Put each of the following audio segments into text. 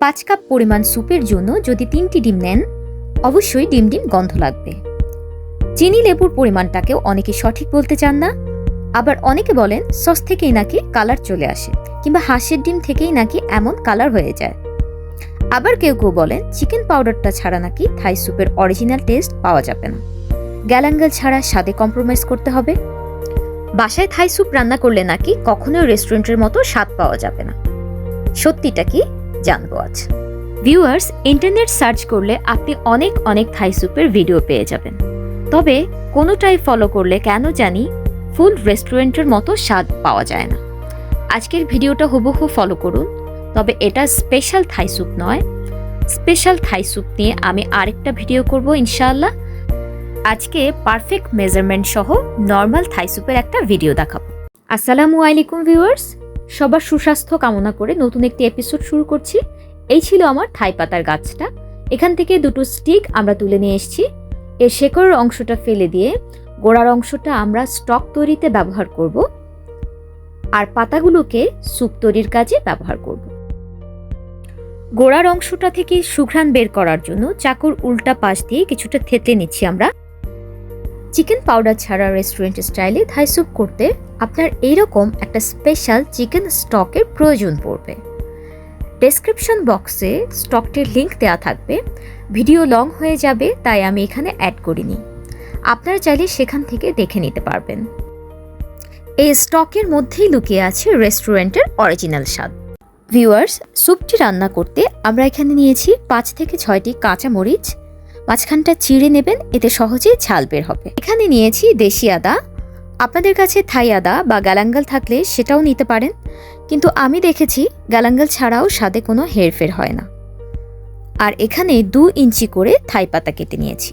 পাঁচ কাপ পরিমাণ স্যুপের জন্য যদি তিনটি ডিম নেন, অবশ্যই ডিম ডিম গন্ধ লাগবে। চিনি লেবুর পরিমাণটাকেও অনেকে সঠিক বলতে চান না। আবার অনেকে বলেন, সস থেকেই নাকি কালার চলে আসে, কিংবা হাঁসের ডিম থেকেই নাকি এমন কালার হয়ে যায়। আবার কেউ কেউ বলেন, চিকেন পাউডারটা ছাড়া নাকি থাই স্যুপের অরিজিনাল টেস্ট পাওয়া যাবে না। গ্যালাঙ্গাল ছাড়া স্বাদে কম্প্রোমাইজ করতে হবে। বাসায় থাই স্যুপ রান্না করলে নাকি কখনোই রেস্টুরেন্টের মতো স্বাদ পাওয়া যাবে না। সত্যিটা কি? জানব আজ। ভিউয়ার্স ইন্টারনেট সার্চ করলে আপনি অনেক অনেক থাই স্যুপের ভিডিও পেয়ে যাবেন। তবে কোনোটাই ফলো করলে কেন জানি ফুল রেস্টুরেন্টের মতো স্বাদ পাওয়া যায় না। আজকের ভিডিওটা হুবহু ফলো করুন। তবে এটা স্পেশাল থাই স্যুপ নয়। স্পেশাল থাই স্যুপ নিয়ে আমি আরেকটা ভিডিও করব ইনশাআল্লাহ। আজকে পারফেক্ট মেজারমেন্ট সহ নর্মাল থাই স্যুপের একটা ভিডিও দেখাবো। আসসালামু আলাইকুম ভিউয়ার্স সবার সুস্বাস্থ্য কামনা করে নতুন একটি এপিসোড শুরু করছি। এই ছিল আমার থাই পাতার গাছটা। এখান থেকে দুটো স্টিক আমরা তুলে নিয়ে এসেছি। এর শেকড়ের অংশটা ফেলে দিয়ে গোড়ার অংশটা আমরা স্টক তৈরিতে ব্যবহার করব। আর পাতাগুলোকে স্যুপ তৈরির কাজে ব্যবহার করব। গোড়ার অংশটা থেকে সুঘ্রাণ বের করার জন্য চাকুর উল্টা পাশ দিয়ে কিছুটা থেতে নিচ্ছি আমরা। চিকেন পাউডার ছাড়া রেস্টুরেন্ট স্টাইলে থাই স্যুপ করতে আপনার এইরকম একটা স্পেশাল চিকেন স্টকের প্রয়োজন পড়বে। ডেসক্রিপশন বক্সে স্টকটির লিঙ্ক দেওয়া থাকবে। ভিডিও লং হয়ে যাবে, তাই আমি এখানে অ্যাড করিনি। আপনারা চাইলে সেখান থেকে দেখে নিতে পারবেন। এই স্টকের মধ্যেই লুকিয়ে আছে রেস্টুরেন্টের অরিজিনাল স্বাদ। ভিউয়ার্স স্যুপটি রান্না করতে আমরা এখানে নিয়েছি পাঁচ থেকে ছয়টি কাঁচা মরিচ মাঝখানটা চিড়ে নেবেন, এতে সহজেই ঝাল বের হবে। এখানে নিয়েছি দেশি আদা। আপনাদের কাছে থাই আদা বা গালাঙ্গাল থাকলে সেটাও নিতে পারেন। কিন্তু আমি দেখেছি গালাঙ্গাল ছাড়াও স্বাদে কোনো হেরফের হয় না। আর এখানে দু ইঞ্চি করে থাই পাতা কেটে নিয়েছি।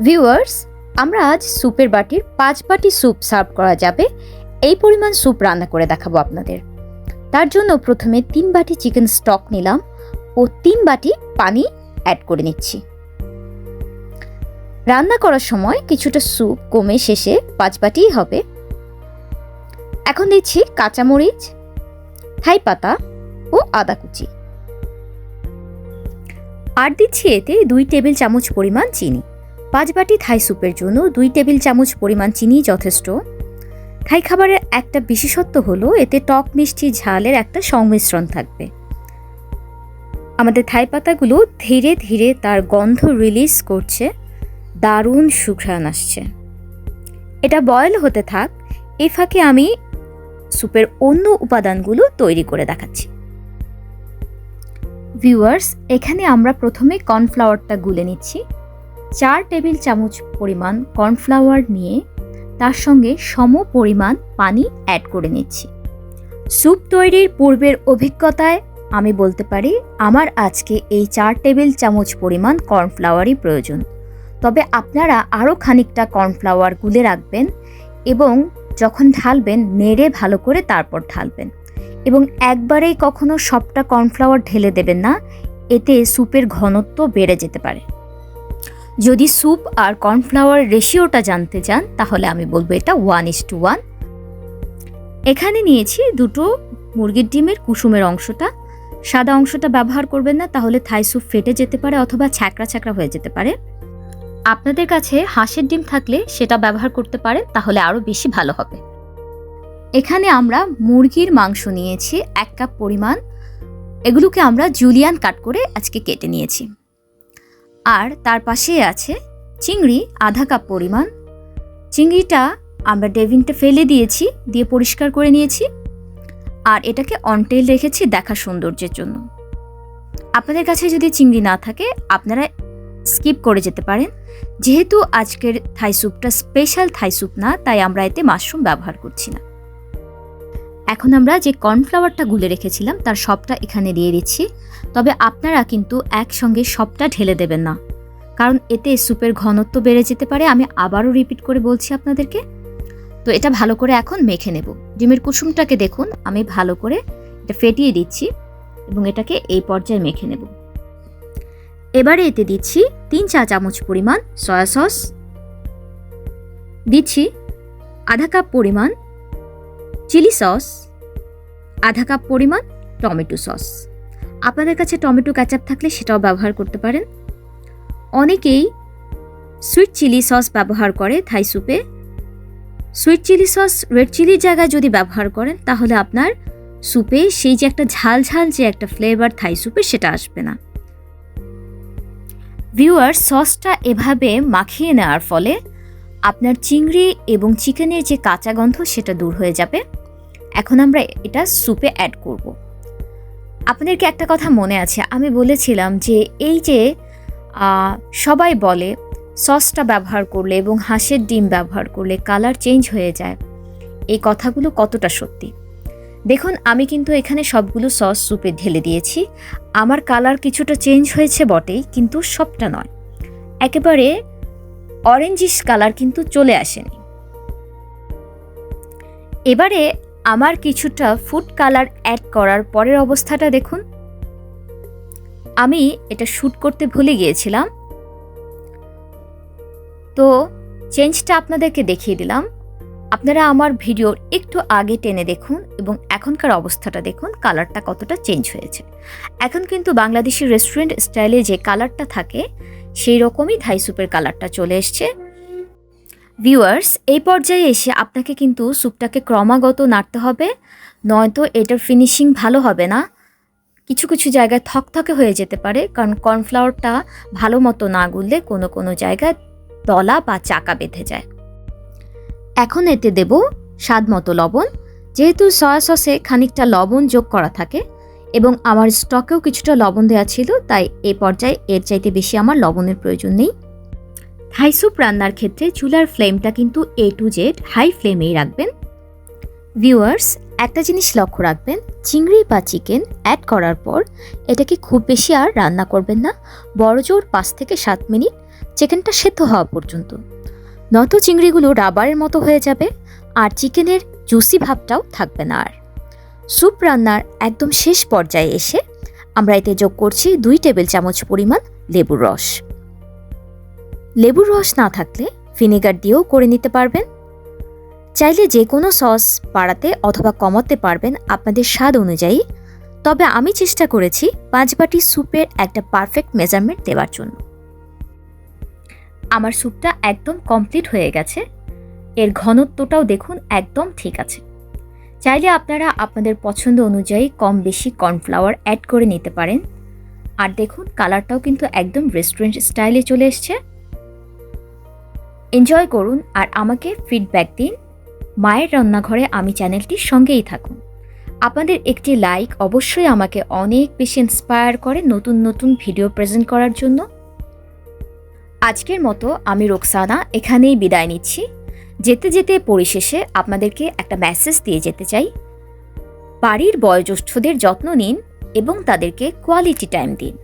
ভিউয়ার্স, আমরা আজ স্যুপের বাটির পাঁচ বাটি স্যুপ সার্ভ করা যাবে। এই পরিমাণ স্যুপ রান্না করে দেখাবো আপনাদের। তার জন্য প্রথমে তিন বাটি চিকেন স্টক নিলাম ও তিন বাটি পানি অ্যাড করে নিচ্ছি। রান্না করার সময় কিছুটা স্যুপ কমে শেষে পাঁচ বাটিই হবে। এখন দিচ্ছি কাঁচামরিচ থাই পাতা ও আদা কুচি। আর দিচ্ছি এতে দুই টেবিল চামচ পরিমাণ চিনি। পাঁচ বাটি থাই স্যুপের জন্য দুই টেবিল চামচ পরিমাণ চিনি যথেষ্ট। থাই খাবারের একটা বিশেষত্ব হলো, এতে টক মিষ্টি ঝালের একটা সংমিশ্রণ থাকবে। আমাদের থাই পাতাগুলো ধীরে ধীরে তার গন্ধ রিলিজ করছে। দারুণ সুঘ্রাণ আসছে। এটা বয়েল হতে থাক, এ ফাঁকে আমি স্যুপের অন্য উপাদানগুলো তৈরি করে দেখাচ্ছি। ভিউয়ার্স, এখানে আমরা প্রথমে কর্নফ্লাওয়ারটা গুলে নিচ্ছি। চার টেবিল চামচ পরিমাণ কর্নফ্লাওয়ার নিয়ে তার সঙ্গে সম পরিমাণ পানি অ্যাড করে নিচ্ছি। স্যুপ তৈরির পূর্বের অভিজ্ঞতায় আমি বলতে পারি, আমার আজকে এই চার টেবিল চামচ পরিমাণ কর্নফ্লাওয়ারই প্রয়োজন। তবে আপনারা আরও খানিকটা কর্নফ্লাওয়ার গুলে রাখবেন এবং যখন ঢালবেন, নেড়ে ভালো করে তারপর ঢালবেন। এবং একবারেই কখনো সবটা কর্নফ্লাওয়ার ঢেলে দেবেন না, এতে স্যুপের ঘনত্ব বেড়ে যেতে পারে। যদি স্যুপ আর কর্নফ্লাওয়ার রেশিওটা জানতে চান, তাহলে আমি বলব এটা ওয়ান ইস টু ওয়ান এখানে নিয়েছি দুটো মুরগির ডিমের কুসুমের অংশটা। সাদা অংশটা ব্যবহার করবেন না, তাহলে থাই স্যুপ ফেটে যেতে পারে অথবা ছ্যাঁকড়া ছ্যাঁকড়া হয়ে যেতে পারে। আপনাদের কাছে হাঁসের ডিম থাকলে সেটা ব্যবহার করতে পারেন, তাহলে আরও বেশি ভালো হবে। এখানে আমরা মুরগির মাংস নিয়েছি, এক কাপ পরিমাণ। এগুলোকে আমরা জুলিয়ান কাট করে আজকে কেটে নিয়েছি। আর তার পাশে আছে চিংড়ি, আধা কাপ পরিমাণ। চিংড়িটা আমরা ডেভিনটা ফেলে দিয়েছি, দিয়ে পরিষ্কার করে নিয়েছি। আর এটাকে অনটেল রেখেছি দেখা সৌন্দর্যের জন্য। আপনাদের কাছে যদি চিংড়ি না থাকে, আপনারা স্কিপ করে যেতে পারেন। যেহেতু আজকের থাই স্যুপটা স্পেশাল থাই স্যুপ না, তাই আমরা এতে মাশরুম ব্যবহার করছি না। এখন আমরা যে কর্নফ্লাওয়ারটা গুলে রেখেছিলাম, তার সবটা এখানে দিয়ে দিচ্ছি। তবে আপনারা কিন্তু একসঙ্গে সবটা ঢেলে দেবেন না। কারণ এতে স্যুপের ঘনত্ব বেড়ে যেতে পারে, আমি আবারও রিপিট করে বলছি আপনাদেরকে। তো এটা ভালো করে এখন মেখে নেব। ডিমের কুসুমটাকে দেখুন, আমি ভালো করে এটা ফেটিয়ে দিচ্ছি এবং এটাকে এই পর্যায়ে মেখে নেব। এবারে এতে দিচ্ছি তিন চা চামচ পরিমাণ সয়া সস দিচ্ছি আধা কাপ পরিমাণ চিলি সস আধা কাপ পরিমাণ টমেটো সস আপনাদের কাছে টমেটো ক্যাচাপ থাকলে সেটাও ব্যবহার করতে পারেন। অনেকেই সুইট চিলি সস ব্যবহার করে থাই স্যুপে সুইট চিলি সস রেড চিলির জায়গায় যদি ব্যবহার করেন, তাহলে আপনার স্যুপে সেই যে একটা ঝাল ঝাল যে একটা ফ্লেভার থাই স্যুপে সেটা আসবে না। ভিউয়ার সসটা এভাবে মাখিয়ে নেওয়ার ফলে আপনার চিংড়ি এবং চিকেনের যে কাঁচা গন্ধ, সেটা দূর হয়ে যাবে। এখন আমরা এটা স্যুপে অ্যাড করব। আপনাদেরকে একটা কথা মনে আছে, আমি বলেছিলাম যে এই যে সবাই বলে সসটা ব্যবহার করলে এবং হাঁসের ডিম ব্যবহার করলে কালার চেঞ্জ হয়ে যায়। এই কথাগুলো কতটা সত্যি? দেখুন, আমি কিন্তু এখানে সবগুলো সস স্যুপে ঢেলে দিয়েছি। আমার কালার কিছুটা চেঞ্জ হয়েছে বটেই, কিন্তু সবটা নয়। একেবারে অরেঞ্জিশ কালার কিন্তু চলে আসেনি। এবারে আমার কিছুটা ফুড কালার অ্যাড করার পরের অবস্থাটা দেখুন। আমি এটা শ্যুট করতে ভুলে গিয়েছিলাম। তো চেঞ্জটা আপনাদেরকে দেখিয়ে দিলাম। আপনারা আমার ভিডিওর একটু আগে টেনে দেখুন এবং এখনকার অবস্থাটা দেখুন কালারটা কতটা চেঞ্জ হয়েছে। এখন কিন্তু বাংলাদেশি রেস্টুরেন্ট স্টাইলে যে কালারটা থাকে, সেই রকমই ধাই স্যুপের কালারটা চলে এসছে। ভিউয়ার্স এই পর্যায়ে এসে আপনাকে কিন্তু স্যুপটাকে ক্রমাগত নাড়তে হবে, নয়তো এটার ফিনিশিং ভালো হবে না। কিছু কিছু জায়গায় থকথকে হয়ে যেতে পারে, কারণ কর্নফ্লাওয়ারটা ভালো মতো না গুললে কোনো কোনো জায়গায় দলা বা চাকা বেঁধে যায়। এখন এতে দেব স্বাদ মতো লবণ। যেহেতু সয়া সসে খানিকটা লবণ যোগ করা থাকে এবং আমার স্টকেও কিছুটা লবণ দেওয়া ছিল, তাই এ পর্যায়ে এর চাইতে বেশি আমার লবণের প্রয়োজন নেই। থাই স্যুপ রান্নার ক্ষেত্রে চুলার ফ্লেমটা কিন্তু এ টু জেড হাই ফ্লেমেই রাখবেন। ভিউয়ার্স একটা জিনিস লক্ষ্য রাখবেন, চিংড়ি বা চিকেন অ্যাড করার পর এটাকে খুব বেশি আর রান্না করবেন না। বড় জোর পাঁচ থেকে সাত মিনিট চিকেনটা সেদ্ধ হওয়া পর্যন্ত। নত চিংড়িগুলো রাবারের মতো হয়ে যাবে, আর চিকেনের জুসি ভাবটাও থাকবে না আর। স্যুপ রান্নার একদম শেষ পর্যায়ে এসে আমরা এতে যোগ করছি দুই টেবিল চামচ পরিমাণ লেবুর রস। লেবুর রস না থাকলে ভিনেগার দিয়েও করে নিতে পারবেন। চাইলে যে কোনো সস বাড়াতে অথবা কমাতে পারবেন আপনাদের স্বাদ অনুযায়ী। তবে আমি চেষ্টা করেছি পাঁচ বাটি স্যুপের একটা পারফেক্ট মেজারমেন্ট দেওয়ার জন্য। আমার স্যুপটা একদম কমপ্লিট হয়ে গেছে। এর ঘনত্বটাও দেখুন একদম ঠিক আছে। চাইলে আপনারা আপনাদের পছন্দ অনুযায়ী কম বেশি কর্নফ্লাওয়ার অ্যাড করে নিতে পারেন। আর দেখুন, কালারটাও কিন্তু একদম রেস্টুরেন্ট স্টাইলে চলে এসছে। এনজয় করুন আর আমাকে ফিডব্যাক দিন। মায়ের রান্নাঘরে আমি চ্যানেলটির সঙ্গেই থাকুন। আপনাদের একটি লাইক অবশ্যই আমাকে অনেক বেশি ইন্সপায়ার করে নতুন নতুন ভিডিও প্রেজেন্ট করার জন্য। আজকের মতো আমি রোকসানা এখানেই বিদায় নিচ্ছি। যেতে যেতে পরিশেষে আপনাদেরকে একটা মেসেজ দিয়ে যেতে চাই। বাড়ির বয়োজ্যেষ্ঠদের যত্ন নিন এবং তাদেরকে কোয়ালিটি টাইম দিন।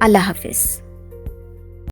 আল্লাহ হাফেজ।